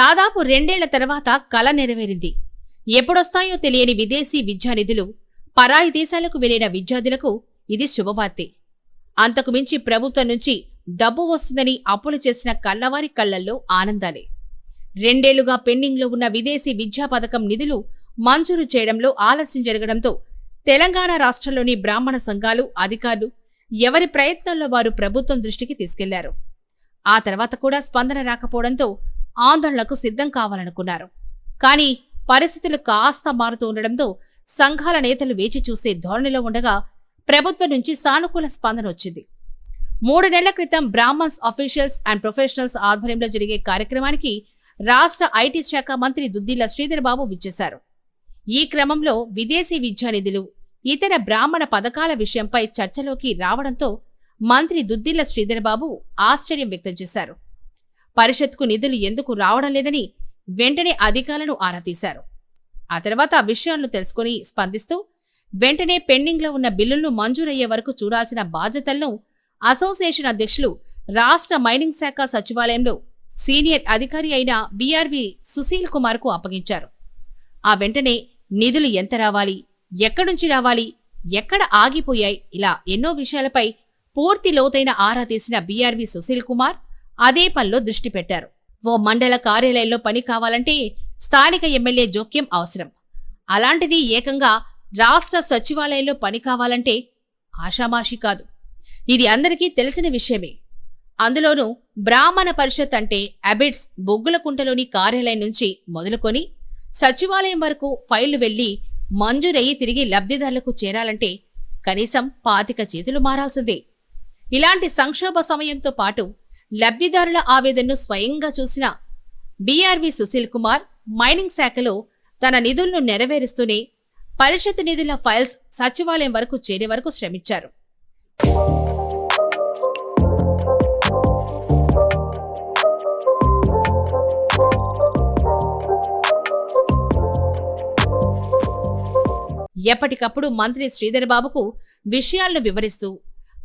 దాదాపు రెండేళ్ళ తర్వాత కల నెరవేరింది. ఎప్పుడొస్తాయో తెలియని విదేశీ విద్యానిధులు పరాయి దేశాలకు వెళ్ళిన విద్యార్థులకు ఇది శుభవార్తే. అంతకుమించి ప్రభుత్వం నుంచి డబ్బు వస్తుందని అప్పులు చేసిన కన్నవారి కళ్ళల్లో ఆనందాలే. రెండేళ్ళుగా పెండింగ్లో ఉన్న విదేశీ విద్యా పథకం నిధులు మంజూరు చేయడంలో ఆలస్యం జరగడంతో తెలంగాణ రాష్ట్రంలోని బ్రాహ్మణ సంఘాలు అధికారులు ఎవరి ప్రయత్నంలో వారు ప్రభుత్వం దృష్టికి తీసుకెళ్ళారు. ఆ తర్వాత కూడా స్పందన రాకపోవడంతో ఆందోళనకు సిద్ధం కావాలనుకున్నారు. కానీ పరిస్థితులు కాస్త మారుతూ ఉండడంతో సంఘాల నేతలు వేచి చూసే ధోరణిలో ఉండగా ప్రభుత్వం నుంచి సానుకూల స్పందన వచ్చింది. మూడు నెలల క్రితం బ్రాహ్మణ్స్ అఫీషియల్స్ అండ్ ప్రొఫెషనల్స్ ఆధ్వర్యంలో జరిగే కార్యక్రమానికి రాష్ట్ర ఐటీ శాఖ మంత్రి దుద్దిల్ల శ్రీధర్బాబు విచ్చేశారు. ఈ క్రమంలో విదేశీ విద్యానిధులు ఇతర బ్రాహ్మణ పథకాల విషయంపై చర్చలోకి రావడంతో మంత్రి దుద్దిల్ల శ్రీధర్బాబు ఆశ్చర్యం వ్యక్తం చేశారు. పరిషత్కు నిధులు ఎందుకు రావడం లేదని వెంటనే అధికారులను ఆరా తీశారు. ఆ తర్వాత ఆ విషయాలను తెలుసుకుని స్పందిస్తూ వెంటనే పెండింగ్లో ఉన్న బిల్లులను మంజూరయ్యే వరకు చూడాల్సిన బాధ్యతలను అసోసియేషన్ అధ్యక్షులు రాష్ట్ర మైనింగ్ శాఖ సచివాలయంలో సీనియర్ అధికారి అయిన బీఆర్వి సుశీల్ కుమార్కు అప్పగించారు. ఆ వెంటనే నిధులు ఎంత రావాలి ఎక్కడుంచి రావాలి ఎక్కడ ఆగిపోయాయి ఇలా ఎన్నో విషయాలపై పూర్తి లోతైన ఆరా తీసిన బీఆర్వి సుశీల్ కుమార్ అదే పనిలో దృష్టి పెట్టారు. ఓ మండల కార్యాలయంలో పని కావాలంటే స్థానిక ఎమ్మెల్యే జోక్యం అవసరం. అలాంటిది ఏకంగా రాష్ట్ర సచివాలయంలో పని కావాలంటే ఆషామాషి కాదు. ఇది అందరికీ తెలిసిన విషయమే. అందులోనూ బ్రాహ్మణ పరిషత్ అంటే అబిడ్స్ బొగ్గులకుంటలోని కార్యాలయం నుంచి మొదలుకొని సచివాలయం వరకు ఫైళ్ళు వెళ్ళి మంజూరయ్యి తిరిగి లబ్ధిదారులకు చేరాలంటే కనీసం పాతిక చేతులు మారాల్సిందే. ఇలాంటి సంక్షోభ సమయంతో పాటు లబ్ధిదారుల ఆవేదనను స్వయంగా చూసిన బీఆర్వి సుశీల్ కుమార్ మైనింగ్ శాఖలో తన నిధులను నెరవేరుస్తూనే పరిషత్ నిధుల ఫైల్స్ సచివాలయం వరకు చేరే వరకు శ్రమించారు. ఎప్పటికప్పుడు మంత్రి శ్రీధర్ బాబుకు విషయాలను వివరిస్తూ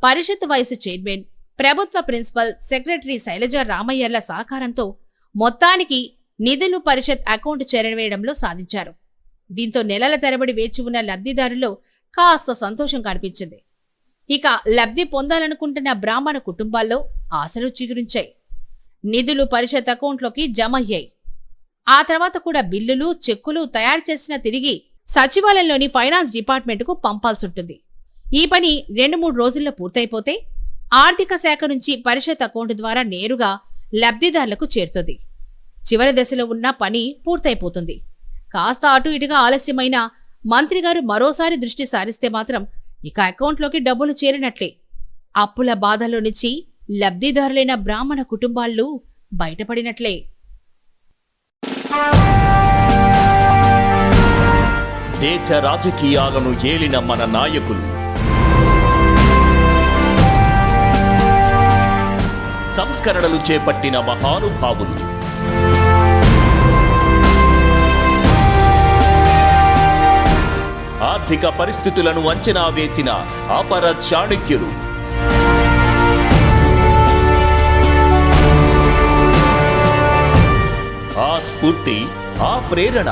పరిషత్ వయసు చైర్మన్ ప్రభుత్వ ప్రిన్సిపల్ సెక్రటరీ శైలజ రామయ్యర్ల సహకారంతో మొత్తానికి నిధులు పరిషత్ అకౌంట్ చేరవేయడంలో సాధించారు. దీంతో నెలల తరబడి వేచి ఉన్న లబ్ధిదారుల్లో కాస్త సంతోషం కనిపించింది. ఇక లబ్ధి పొందాలనుకుంటున్న బ్రాహ్మణ కుటుంబాల్లో ఆశలు చిగురించాయి. నిధులు పరిషత్ అకౌంట్లోకి జమ అయ్యాయి. ఆ తర్వాత కూడా బిల్లులు చెక్కులు తయారు చేసిన తిరిగి సచివాలయంలోని ఫైనాన్స్ డిపార్ట్మెంట్కు పంపాల్సి ఉంటుంది. ఈ పని రెండు మూడు రోజుల్లో పూర్తయిపోతే ఆర్థిక శాఖ నుంచి పరిషత్ అకౌంట్ ద్వారా నేరుగా లబ్ధిదారులకు చేరుతుంది. చివరి దశలో ఉన్న పని పూర్తయిపోతుంది. కాస్త అటు ఇటుగా ఆలస్యమైన మంత్రిగారు మరోసారి దృష్టి సారిస్తే మాత్రం ఇక అకౌంట్లోకి డబ్బులు చేరినట్లే. అప్పుల బాధలో నుంచి లబ్ధిదారులైన బ్రాహ్మణ కుటుంబాలు బయటపడినట్లే. దేశ రాజకీయాలను ఏలిన మన నాయకులు. సంస్కరణలు చేపట్టిన మహానుభావులు. ఆర్థిక పరిస్థితులను అంచనా వేసిన అపర చాణక్యులు. ఆ స్ఫూర్తి ఆ ప్రేరణ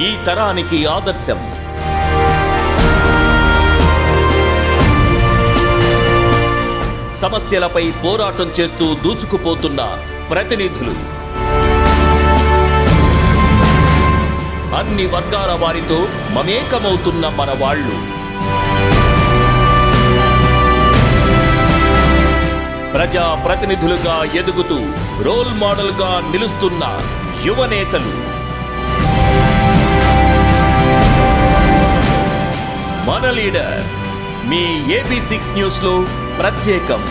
ఈ తరానికి ఆదర్శం. సమస్యలపై పోరాటం చేస్తూ దూసుకుపోతున్న ప్రతినిధులు. అన్ని వర్గాల వారితో మమేకమవుతున్న మన వాళ్ళు. ప్రజా ప్రతినిధులుగా ఎదుగుతూ రోల్ మోడల్గా నిలుస్తున్న యువనేతలు మన లీడర్ మీ ఏబీ సిక్స్ న్యూస్లో ప్రత్యేకం.